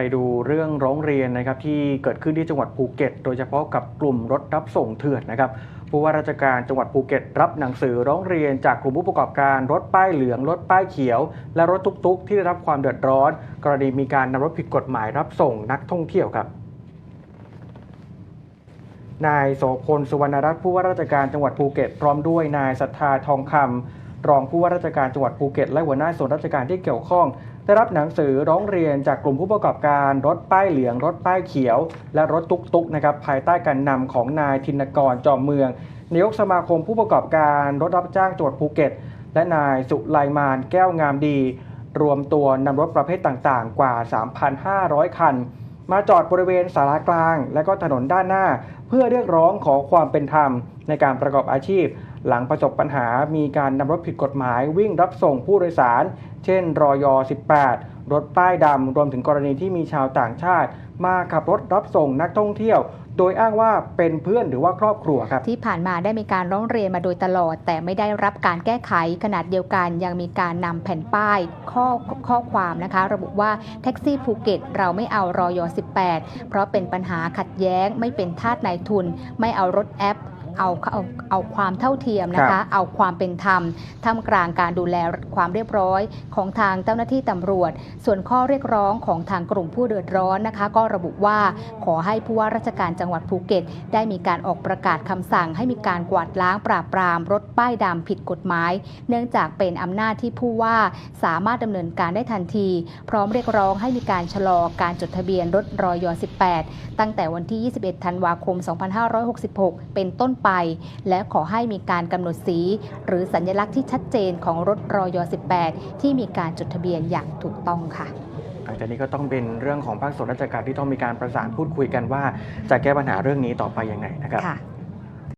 ไปดูเรื่องร้องเรียนนะครับที่เกิดขึ้นที่จังหวัดภูเก็ต โดยเฉพาะกับกลุ่มรถรับส่งเถื่อนนะครับผู้ว่าราชการจังหวัดภูเก็ต รับหนังสือร้องเรียนจากกลุ่มผู้ประกอบการรถป้ายเหลือง รถป้ายเขียว และรถตุกๆ ที่ได้รับความเดือดร้อน กรณีมีการนำรถผิดกฎหมายรับส่งนักท่องเที่ยวครับนายโสพลสุวรรณรัตน์ผู้ว่าราชการจังหวัดภูเก็ต พร้อมด้วยนายศรัทธาทองคำรองผู้ว่าราชการจังหวัดภูเก็ต และหัวหน้าส่วนราชการที่เกี่ยวข้อง ได้รับหนังสือร้องเรียนจากกลุ่มผู้ประกอบการรถป้ายเหลือง รถป้ายเขียว และรถตุกๆนะครับภายใต้การนำของนายธินกรจอมเมืองนายกสมาคมผู้ประกอบการรถรับจ้างจังหวัดภูเก็ต และนายสุไลมานแก้วงามดี รวมตัวนำรถประเภทต่างๆ กว่า 3,500 คัน มาจอดบริเวณสารากลาง และก็ถนนด้านหน้า เพื่อเรียกร้องขอความเป็นธรรม ในการประกอบอาชีพ หลังประสบปัญหามีการนำรถผิดกฎหมายวิ่งรับส่งผู้โดยสาร เช่นรอยอ18 รถป้ายดำรวมถึงกรณีที่มีชาวต่างชาติ มาขับรถรับส่งนักท่องเที่ยว โดยอ้างว่าเป็นเพื่อนหรือว่าครอบครัวครับ ที่ผ่านมาได้มีการร้องเรียนมาโดยตลอด แต่ไม่ได้รับการแก้ไขขนาดเดียวกันยังมีการนำแผ่นป้ายข้อข้อความนะคะ ระบุว่าแท็กซี่ภูเก็ต เราไม่เอารอย18 เพราะเป็นปัญหาขัดแย้งไม่เป็นทาสนายทุน ไม่เอารถแอป เอาเอาเอาความเท่าเทียมนะครัคะบเอาความเป็นธรรมท่ามกลางการดูแลความเรียบร้อยของทางเจ้าหน้าที่ตำรวจ ส่วนข้อเรียกร้องของทางกลุ่มผู้เดือดร้อนนะคะ ก็ระบุว่าขอให้ผู้ว่าราชการจังหวัดภูเก็ต ได้มีการออกประกาศคำสั่ง ให้มีการกวาดล้างปราบปรามรถป้ายดำผิดกฎหมาย เนื่องจากเป็นอำนาจที่ผู้ว่าสามารถดำเนินการได้ทันที พร้อมเรียกร้องให้มีการชะลอการจดทะเบียนรถรอย18 ตั้งแต่วันที่ 21 ธันวาคม 2566 เป็นต้นไปและขอให้มีการกำหนดสี หรือสัญลักษณ์ที่ชัดเจนของรถรอย18 ที่มีการจดทะเบียนอย่างถูกต้องค่ะหลังจากนี้ก็ต้องเป็นเรื่องของภาคส่วนราชการที่ต้องมีการประสานพูดคุยกันว่า จะแก้ปัญหาเรื่องนี้ต่อไปยังไงนะครับค่ะ